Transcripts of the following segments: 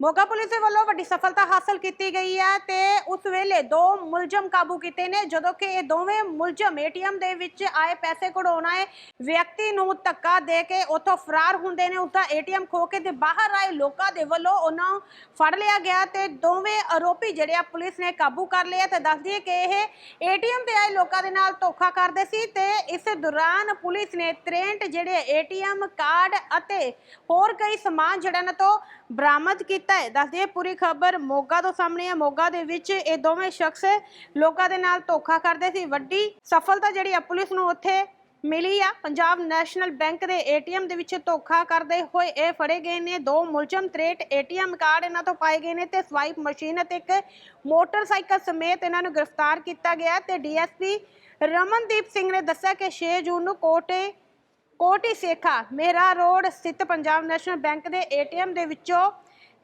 Moga police ਦੇ ਵੱਲੋਂ ਵੱਡੀ ਸਫਲਤਾ ਹਾਸਲ ਕੀਤੀ ਗਈ ਹੈ ਤੇ ਉਸ ਵੇਲੇ ਦੋ ਮੁਲਜ਼ਮ ਕਾਬੂ ਕੀਤੇ ਨੇ। ਜਦੋਂ ਕਿ ਇਹ ਦੋਵੇਂ ਮੁਲਜ਼ਮ ਏਟੀਐਮ ਦੇ ਵਿੱਚ ਆਏ ਪੈਸੇ ਕਢਾਉਣ ਆਏ, ਵਿਅਕਤੀ ਨੂੰ ਧੱਕਾ ਦੇ ਕੇ ਉੱਥੋਂ ਫਰਾਰ ਹੁੰਦੇ ਨੇ। ਉਸਦਾ ਏਟੀਐਮ ਖੋ ਕੇ ਤੇ ਬਾਹਰ ਆਏ ਲੋਕਾਂ ਦੇ ਵੱਲੋਂ ਉਹਨਾਂ ਨੂੰ ਫੜ ਲਿਆ ਗਿਆ ਤੇ ਦੋਵੇਂ ਆਰੋਪੀ ਜਿਹੜੇ ਆ ਪੁਲਿਸ ਨੇ ਕਾਬੂ ਕਰ ਲਿਆ ਤੇ ਦੱਸ ਦਈਏ ਕਿ ਇਹ ਏਟੀਐਮ ਤੇ ਆਏ ਲੋਕਾਂ ਦੇ ਨਾਲ ਧੋਖਾ ਕਰਦੇ ਸੀ ਤੇ ਇਸ ਦੌਰਾਨ ਪੁਲਿਸ ਨੇ 63 ਜਿਹੜੇ ਏਟੀਐਮ ਕਾਰਡ ਅਤੇ ਹੋਰ ਕਈ ਸਮਾਨ ਜਿਹੜਾ ਨਾ ਤੋਂ ਬਰਾਮਦ ਕੀਤਾ ਹੈ। ਦੱਸ ਪੂਰੀ ਖਬਰ ਮੋਗਾ ਤੋਂ ਸਾਹਮਣੇ ਹੈ। ਮੋਗਾ ਦੇ ਵਿੱਚ ਇਹ ਦੋਵੇਂ ਸ਼ਖਸ ਲੋਕਾਂ ਦੇ ਨਾਲ ਧੋਖਾ ਕਰਦੇ ਸੀ। ਵੱਡੀ ਸਫਲਤਾ ਜਿਹੜੀ ਆ ਪੁਲਿਸ ਨੂੰ ਉੱਥੇ ਮਿਲੀ ਆ। ਪੰਜਾਬ ਨੈਸ਼ਨਲ ਬੈਂਕ ਦੇ ਏਟੀਐਮ ਦੇ ਵਿੱਚ ਧੋਖਾ ਕਰਦੇ ਹੋਏ ਇਹ ਫੜੇ ਗਏ ਨੇ। ਦੋ ਮੁਲਜ਼ਮ 63 ਏਟੀਐਮ ਕਾਰਡ ਇਹਨਾਂ ਤੋਂ ਪਾਏ ਗਏ ਨੇ ਤੇ ਸਵਾਈਪ ਮਸ਼ੀਨ ਅਤੇ ਇੱਕ ਮੋਟਰਸਾਈਕਲ ਸਮੇਤ ਇਹਨਾਂ ਨੂੰ ਗ੍ਰਿਫਤਾਰ ਕੀਤਾ ਗਿਆ ਤੇ ਡੀਐਸਪੀ ਰਮਨਦੀਪ ਸਿੰਘ ਨੇ ਦੱਸਿਆ ਕਿ 6 ਜੂਨ ਨੂੰ ਕੋਟੇ, ਕੋਟੀ ਸੇਖਾ ਮੇਰਾ ਰੋਡ ਸਥਿਤ ਪੰਜਾਬ ਨੈਸ਼ਨਲ ਬੈਂਕ ਦੇ ਏਟੀਐਮ ਦੇ ਵਿੱਚੋਂ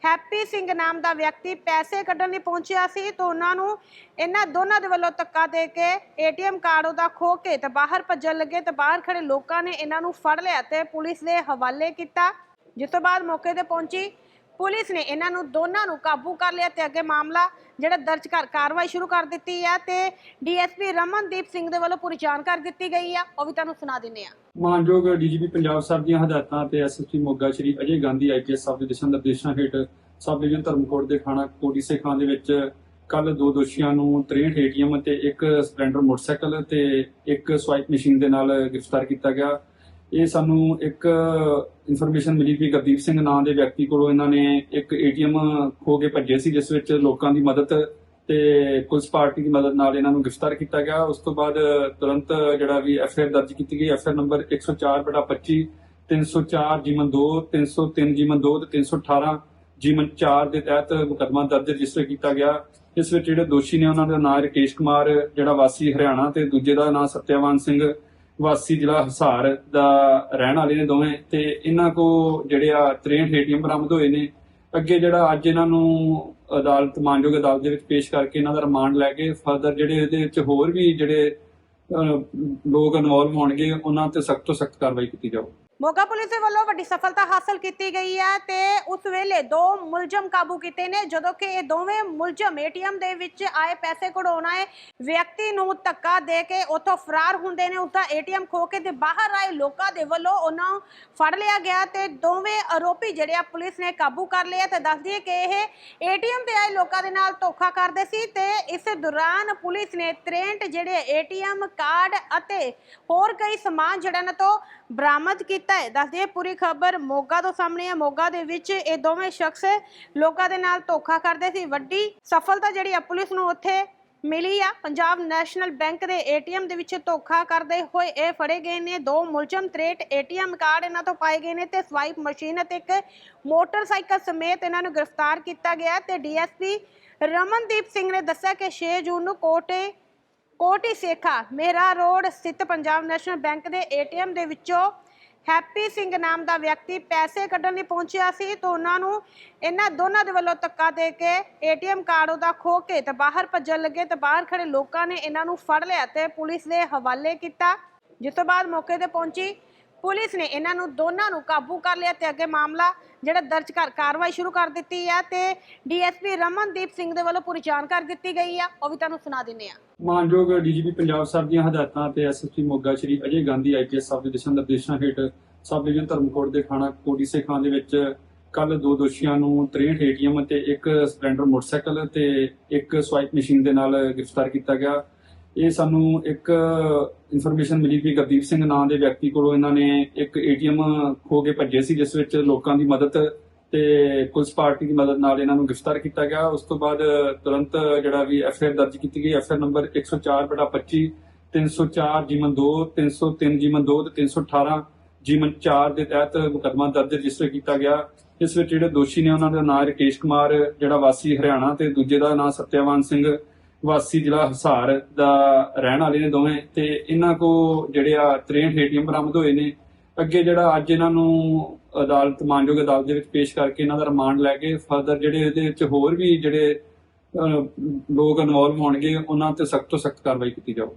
ਹੈਪੀ ਸਿੰਘ ਨਾਮ ਦਾ ਵਿਅਕਤੀ ਪੈਸੇ ਕੱਢਣ ਲਈ ਪਹੁੰਚਿਆ ਸੀ ਤਾਂ ਉਹਨਾਂ ਨੂੰ ਇਹਨਾਂ ਦੋਨਾਂ ਦੇ ਵੱਲੋਂ ਧੱਕਾ ਦੇ ਕੇ ਏਟੀਐਮ ਕਾਰਡ ਉਹਦਾ ਖੋ ਕੇ ਤੇ ਬਾਹਰ ਭੱਜਣ ਲੱਗੇ ਤੇ ਬਾਹਰ ਖੜੇ ਲੋਕਾਂ ਨੇ ਇਹਨਾਂ ਨੂੰ ਫੜ ਲਿਆ ਤੇ ਪੁਲਿਸ ਦੇ ਹਵਾਲੇ ਕੀਤਾ। ਜਿਸ ਤੋਂ ਬਾਅਦ ਮੌਕੇ ਤੇ ਪਹੁੰਚੀ ਪੁਲਿਸ ਨੇ ਇਹਨਾਂ ਨੂੰ ਦੋਨਾਂ ਨੂੰ ਕਾਬੂ ਕਰ ਲਿਆ ਤੇ ਅੱਗੇ ਮਾਮਲਾ ਜਿਹੜਾ ਦਰਜ ਕਰ ਕਾਰਵਾਈ ਸ਼ੁਰੂ ਕਰ ਦਿੱਤੀ ਹੈ ਤੇ ਡੀਐਸਪੀ ਰਮਨਦੀਪ ਸਿੰਘ ਦੇ ਵੱਲੋਂ ਪੂਰੀ ਜਾਣਕਾਰੀ ਦਿੱਤੀ ਗਈ ਆ। ਉਹ ਵੀ ਤੁਹਾਨੂੰ ਸੁਣਾ ਦਿੰਦੇ ਆ। ਮਾਨਯੋਗ ਡੀਜੀਪੀ ਪੰਜਾਬ ਸਾਹਿਬ ਦੀਆਂ ਹਦਾਇਤਾਂ ਤੇ ਐਸਐਸਪੀ ਮੋਗਾ ਸ਼੍ਰੀ ਅਜੇ ਗਾਂਧੀ ਆਈਪੀਐਸ ਸਾਹਿਬ ਦੇ ਦਿਸ਼ਾ ਨਿਰਦੇਸ਼ਾਂ ਹੇਠ ਸਬ ਡਿਵੀਜ਼ਨ ਧਰਮਕੋਟ ਦੇ ਥਾਣਾ ਕੋਟੀ ਸੇਖਾਂ ਦੇ ਵਿੱਚ ਕੱਲ ਦੋ ਦੋਸ਼ੀਆਂ ਨੂੰ 63 ਏਟੀਐਮ ਤੇ ਇੱਕ ਸਪਲੈਂਡਰ ਮੋਟਰਸਾਈਕਲ ਤੇ ਇੱਕ ਸਵਾਈਪ ਮਸ਼ੀਨ ਦੇ ਨਾਲ ਗ੍ਰਿਫਤਾਰ ਕੀਤਾ ਗਿਆ। ਇਹ ਸਾਨੂੰ ਇੱਕ ਇਨਫੋਰਮੇਸ਼ਨ ਮਿਲੀ ਵੀ ਗੁਰਦੀਪ ਸਿੰਘ ਨਾਂ ਦੇ ਵਿਅਕਤੀ ਕੋਲੋਂ ਇਹਨਾਂ ਨੇ ਇੱਕ ਏਟੀਐਮ ਖੋ ਕੇ ਭੱਜੇ ਸੀ, ਜਿਸ ਵਿੱਚ ਲੋਕਾਂ ਦੀ ਮਦਦ ਤੇ ਪੁਲਿਸ ਪਾਰਟੀ ਦੀ ਮਦਦ ਨਾਲ ਇਹਨਾਂ ਨੂੰ ਗ੍ਰਿਫਤਾਰ ਕੀਤਾ ਗਿਆ। ਉਸ ਤੋਂ ਬਾਅਦ ਤੁਰੰਤ ਜਿਹੜਾ ਵੀ ਐਫਆਈਆਰ ਦਰਜ ਕੀਤੀ ਗਈ। ਐਫਆਈਆਰ ਨੰਬਰ 104/25 304 ਜੀਮਨ 2 303 ਜੀਮਨ 2 ਤੇ 318 ਜੀਵਨ 4 ਦੇ ਤਹਿਤ ਮੁਕੱਦਮਾ ਦਰਜ ਰਜਿਸਟਰ ਕੀਤਾ ਗਿਆ। ਇਸ ਵਿੱਚ ਜਿਹੜੇ ਦੋਸ਼ੀ ਨੇ ਉਹਨਾਂ ਦਾ ਨਾਮ ਰਕੇਸ਼ ਕੁਮਾਰ, ਜਿਹੜਾ ਵਾਸੀ ਹਰਿਆਣਾ ਤੇ ਦੂਜੇ ਦਾ ਨਾਮ ਸਤਿਆਵਾਨ ਸਿੰਘ ਵਾਸੀ ਜ਼ਿਲ੍ਹਾ ਹਸਾਰ ਦਾ ਰਹਿਣ ਵਾਲੇ ਨੇ ਦੋਵੇਂ ਤੇ ਇਹਨਾਂ ਕੋ ਜਿਹੜੇ ਆ 63 ਏਟੀਐਮ ਬਰਾਮਦ ਹੋਏ ਨੇ। ਅੱਗੇ ਜਿਹੜਾ ਅੱਜ ਇਹਨਾਂ ਨੂੰ ਅਦਾਲਤ ਮਾਨਯੋਗ ਅਦਾਲਤ ਦੇ ਵਿੱਚ ਪੇਸ਼ ਕਰਕੇ ਇਹਨਾਂ ਦਾ ਰਿਮਾਂਡ ਲੈ ਕੇ ਫਰਦਰ ਜਿਹੜੇ ਇਹਦੇ ਵਿੱਚ ਹੋਰ ਵੀ ਜਿਹੜੇ ਅਹ, ਲੋਕ ਇਨਵੋਲਵ ਹੋਣਗੇ ਉਹਨਾਂ ਤੇ ਸਖਤ ਤੋਂ ਸਖਤ ਕਾਰਵਾਈ ਕੀਤੀ ਜਾਊ। ਮੋਗਾ ਪੁਲਿਸ ਦੇ ਵੱਲੋਂ ਵੱਡੀ ਸਫਲਤਾ ਹਾਸਲ ਕੀਤੀ ਗਈ ਹੈ ਤੇ ਉਸ ਵੇਲੇ ਦੋ ਮੁਲਜ਼ਮ ਕਾਬੂ ਕੀਤੇ ਨੇ। ਜਦੋਂ ਕਿ ਇਹ ਦੋਵੇਂ ਮੁਲਜ਼ਮ ਏਟੀਐਮ ਦੇ ਵਿੱਚ ਆਏ ਪੈਸੇ ਕਢਾਉਣ ਆਏ, ਵਿਅਕਤੀ ਨੂੰ ਧੱਕਾ ਦੇ ਕੇ ਉੱਥੋਂ ਫਰਾਰ ਹੁੰਦੇ ਨੇ। ਉਸਦਾ ਏਟੀਐਮ ਖੋ ਕੇ ਤੇ ਬਾਹਰ ਆਏ ਲੋਕਾਂ ਦੇ ਵੱਲੋਂ ਉਹਨਾਂ ਨੂੰ ਫੜ ਲਿਆ ਗਿਆ ਤੇ ਦੋਵੇਂ ਆਰੋਪੀ ਜਿਹੜੇ ਆ ਪੁਲਿਸ ਨੇ ਕਾਬੂ ਕਰ ਲਿਆ ਤੇ ਦੱਸ ਦਈਏ ਕਿ ਇਹ ਏਟੀਐਮ ਤੇ ਆਏ ਲੋਕਾਂ ਦੇ ਨਾਲ ਧੋਖਾ ਕਰਦੇ ਸੀ ਤੇ ਇਸ ਦੌਰਾਨ ਪੁਲਿਸ ਨੇ 63 ਜਿਹੜੇ ਏਟੀਐਮ ਕਾਰਡ ਅਤੇ ਹੋਰ ਕਈ ਸਮਾਨ ਜਿਹੜਾ ਨਾ ਤੋਂ ਬਰਾਮਦ ਕੀਤਾ ਹੈ। ਦੱਸ ਦਈਏ ਪੂਰੀ ਖਬਰ ਮੋਗਾ ਤੋਂ ਸਾਹਮਣੇ ਹੈ। ਮੋਗਾ ਦੇ ਵਿੱਚ ਇਹ ਦੋਵੇਂ ਸ਼ਖਸ ਲੋਕਾਂ ਦੇ ਨਾਲ ਧੋਖਾ ਕਰਦੇ ਸੀ। ਵੱਡੀ ਸਫਲਤਾ ਜਿਹੜੀ ਆ ਪੁਲਿਸ ਨੂੰ ਉੱਥੇ ਮਿਲੀ ਆ। ਪੰਜਾਬ ਨੈਸ਼ਨਲ ਬੈਂਕ ਦੇ ਏਟੀਐਮ ਦੇ ਵਿੱਚ ਧੋਖਾ ਕਰਦੇ ਹੋਏ ਇਹ ਫੜੇ ਗਏ ਨੇ। ਦੋ ਮੁਲਜ਼ਮ 63 ਏਟੀਐਮ ਕਾਰਡ ਇਹਨਾਂ ਤੋਂ ਪਾਏ ਗਏ ਨੇ ਤੇ ਸਵਾਈਪ ਮਸ਼ੀਨ ਅਤੇ ਇੱਕ ਮੋਟਰਸਾਈਕਲ ਸਮੇਤ ਇਹਨਾਂ ਨੂੰ ਗ੍ਰਿਫਤਾਰ ਕੀਤਾ ਗਿਆ ਤੇ ਡੀਐਸਪੀ ਰਮਨਦੀਪ ਸਿੰਘ ਨੇ ਦੱਸਿਆ ਕਿ 6 ਜੂਨ ਨੂੰ ਕੋਟੇ, ਕੋਟੀ ਸੇਖਾ ਮੇਰਾ ਰੋਡ ਸਥਿਤ ਪੰਜਾਬ ਨੈਸ਼ਨਲ ਬੈਂਕ ਦੇ ਏਟੀਐਮ ਦੇ ਵਿੱਚੋਂ ਹੈਪੀ ਸਿੰਘ ਨਾਮ ਦਾ ਵਿਅਕਤੀ ਪੈਸੇ ਕੱਢਣ ਲਈ ਪਹੁੰਚਿਆ ਸੀ ਤਾਂ ਉਹਨਾਂ ਨੂੰ ਇਹਨਾਂ ਦੋਨਾਂ ਦੇ ਵੱਲੋਂ ਧੱਕਾ ਦੇ ਕੇ ਏਟੀਐਮ ਕਾਰਡ ਉਹਦਾ ਖੋ ਕੇ ਤੇ ਬਾਹਰ ਭੱਜਣ ਲੱਗੇ ਤੇ ਬਾਹਰ ਖੜੇ ਲੋਕਾਂ ਨੇ ਇਹਨਾਂ ਨੂੰ ਫੜ ਲਿਆ ਤੇ ਪੁਲਿਸ ਦੇ ਹਵਾਲੇ ਕੀਤਾ। ਜਿਸ ਤੋਂ ਬਾਅਦ ਮੌਕੇ ਤੇ ਪਹੁੰਚੀ ਪੁਲਿਸ ਨੇ ਇਹਨਾਂ ਨੂੰ ਦੋਨਾਂ ਨੂੰ ਕਾਬੂ ਕਰ ਲਿਆ ਤੇ ਅੱਗੇ ਮਾਮਲਾ ਜਿਹੜਾ ਦਰਜ ਕਰ ਕਾਰਵਾਈ ਸ਼ੁਰੂ ਕਰ ਦਿੱਤੀ ਹੈ ਤੇ ਡੀਐਸਪੀ ਰਮਨਦੀਪ ਸਿੰਘ ਦੇ ਵੱਲੋਂ ਪੂਰੀ ਜਾਣਕਾਰੀ ਦਿੱਤੀ ਗਈ ਆ। ਉਹ ਵੀ ਤੁਹਾਨੂੰ ਸੁਣਾ ਦਿੰਦੇ ਆ। ਮਾਨਯੋਗ ਡੀਜੀਪੀ ਪੰਜਾਬ ਸਾਹਿਬ ਦੀਆਂ ਹਦਾਇਤਾਂ ਤੇ ਐਸਐਸਪੀ ਮੋਗਾ ਸ਼੍ਰੀ ਅਜੇ ਗਾਂਧੀ ਆਈਪੀਐਸ ਸਾਹਿਬ ਦੇ ਦਿਸ਼ਾ ਨਿਰਦੇਸ਼ਾਂ ਹੇਠ ਸਬ ਡਿਵੀਜ਼ਨ ਧਰਮਕੋਟ ਦੇ ਥਾਣਾ ਕੋਟੀ ਸੇਖਾਂ ਦੇ ਵਿੱਚ ਕੱਲ ਦੋ ਦੋਸ਼ੀਆਂ ਨੂੰ 63 ਏਟੀਐਮ ਤੇ ਇੱਕ ਸਪਲੈਂਡਰ ਮੋਟਰਸਾਈਕਲ ਤੇ ਇੱਕ ਸਵਾਈਪ ਮਸ਼ੀਨ ਦੇ ਨਾਲ ਗ੍ਰਿਫਤਾਰ ਕੀਤਾ ਗਿਆ। ਇਹ ਸਾਨੂੰ ਇੱਕ ਇਨਫੋਰਮੇਸ਼ਨ ਮਿਲੀ ਵੀ ਗੁਰਦੀਪ ਸਿੰਘ ਨਾਂ ਦੇ ਵਿਅਕਤੀ ਕੋਲੋਂ ਇਹਨਾਂ ਨੇ ਇੱਕ ਏਟੀਐਮ ਖੋ ਕੇ ਭੱਜੇ ਸੀ, ਜਿਸ ਵਿੱਚ ਲੋਕਾਂ ਦੀ ਮਦਦ ਤੇ ਪੁਲਿਸ ਪਾਰਟੀ ਦੀ ਮਦਦ ਨਾਲ ਇਹਨਾਂ ਨੂੰ ਗ੍ਰਿਫਤਾਰ ਕੀਤਾ ਗਿਆ। ਉਸ ਤੋਂ ਬਾਅਦ ਤੁਰੰਤ ਜਿਹੜਾ ਵੀ ਐਫਆਈਆਰ ਦਰਜ ਕੀਤੀ ਗਈ। ਐਫਆਈਆਰ ਨੰਬਰ 104/25 304 ਜੀਮਨ 2 303 ਜੀਮਨ 2 ਤੇ 318 ਜੀਵਨ 4 ਦੇ ਤਹਿਤ ਮੁਕੱਦਮਾ ਦਰਜ ਰਜਿਸਟਰ ਕੀਤਾ ਗਿਆ। ਇਸ ਵਿੱਚ ਜਿਹੜੇ ਦੋਸ਼ੀ ਨੇ ਉਹਨਾਂ ਦਾ ਨਾਮ ਰਕੇਸ਼ ਕੁਮਾਰ, ਜਿਹੜਾ ਵਾਸੀ ਹਰਿਆਣਾ ਤੇ ਦੂਜੇ ਦਾ ਨਾਮ ਸਤਿਆਵਾਨ ਸਿੰਘ ਵਾਸੀ ਜ਼ਿਲ੍ਹਾ ਹਿਸਾਰ ਦਾ ਰਹਿਣ ਵਾਲੇ ਨੇ ਦੋਵੇਂ ਤੇ ਇਹਨਾਂ ਕੋ ਜਿਹੜੇ ਆ 63 ਏਟੀਐਮ ਬਰਾਮਦ ਹੋਏ ਨੇ। ਅੱਗੇ ਜਿਹੜਾ ਅੱਜ ਇਹਨਾਂ ਨੂੰ ਅਦਾਲਤ, ਮਾਨਯੋਗ ਅਦਾਲਤ ਦੇ ਵਿੱਚ ਪੇਸ਼ ਕਰਕੇ ਇਹਨਾਂ ਦਾ ਰਿਮਾਂਡ ਲੈ ਕੇ ਫਰਦਰ ਜਿਹੜੇ ਇਹਦੇ ਵਿੱਚ ਹੋਰ ਵੀ ਜਿਹੜੇ ਲੋਕ ਇਨਵੋਲਵ ਹੋਣਗੇ, ਉਹਨਾਂ ਤੇ ਸਖਤ ਤੋਂ ਸਖਤ ਕਾਰਵਾਈ ਕੀਤੀ ਜਾਊ।